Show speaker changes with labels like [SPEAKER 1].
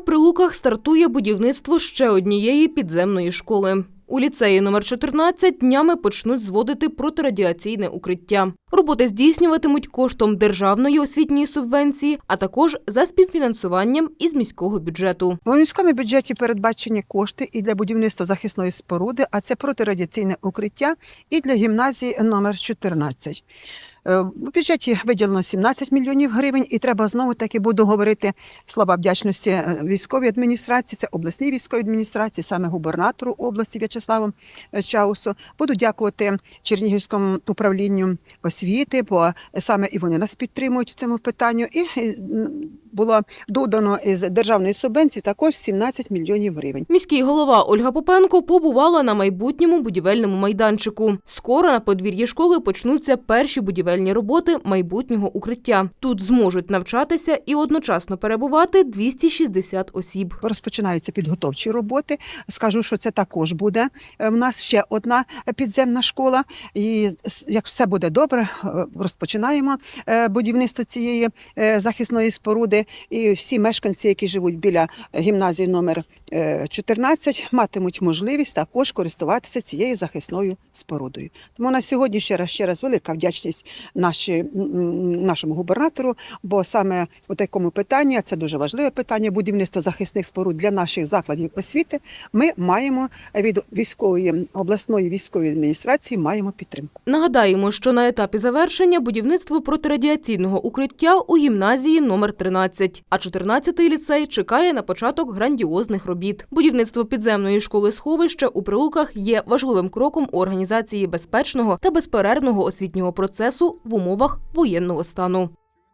[SPEAKER 1] У Прилуках стартує будівництво ще однієї підземної школи. У ліцеї номер 14 днями почнуть зводити протирадіаційне укриття. Роботи здійснюватимуть коштом державної освітньої субвенції, а також за співфінансуванням із міського бюджету.
[SPEAKER 2] У міському бюджеті передбачені кошти і для будівництва захисної споруди, а це протирадіаційне укриття, і для гімназії номер 14. Е, У бюджеті виділено 17 мільйонів гривень, і треба знову таки буду говорити слова вдячності е, військовій адміністрації, це обласній військовій адміністрації, саме губернатору області В'ячеславу е, Чаусу. Буду дякувати Чернігівському управлінню освіти, бо саме і вони нас підтримують у цьому питанню. І було додано із державної субвенції також 17 мільйонів гривень.
[SPEAKER 1] Міський голова Ольга Попенко побувала на майбутньому будівельному майданчику. Скоро на подвір'ї школи почнуться перші будівельні роботи майбутнього укриття. Тут зможуть навчатися і одночасно перебувати 260 осіб.
[SPEAKER 2] Розпочинаються підготовчі роботи. Скажу, що це також буде е, в нас ще одна підземна школа. І як все буде добре, е, розпочинаємо е, будівництво цієї е, захисної споруди. І всі мешканці, які живуть біля гімназії номер е, 14, матимуть можливість також користуватися цією захисною спорудою. Тому на сьогодні ще раз ще раз велика вдячність наші, нашому губернатору, бо саме у такому питанні, а це дуже важливе питання, будівництво захисних споруд для наших закладів освіти, ми маємо від військової обласної військової адміністрації маємо підтримку.
[SPEAKER 1] Нагадаємо, що на етапі завершення будівництво протирадіаційного укриття у гімназії номер 13, а 14-й ліцей чекає на початок грандіозних робіт. Будівництво підземної школи сховища у Прилуках є важливим кроком у організації безпечного та безперервного освітнього процесу в умовах воєнного стану.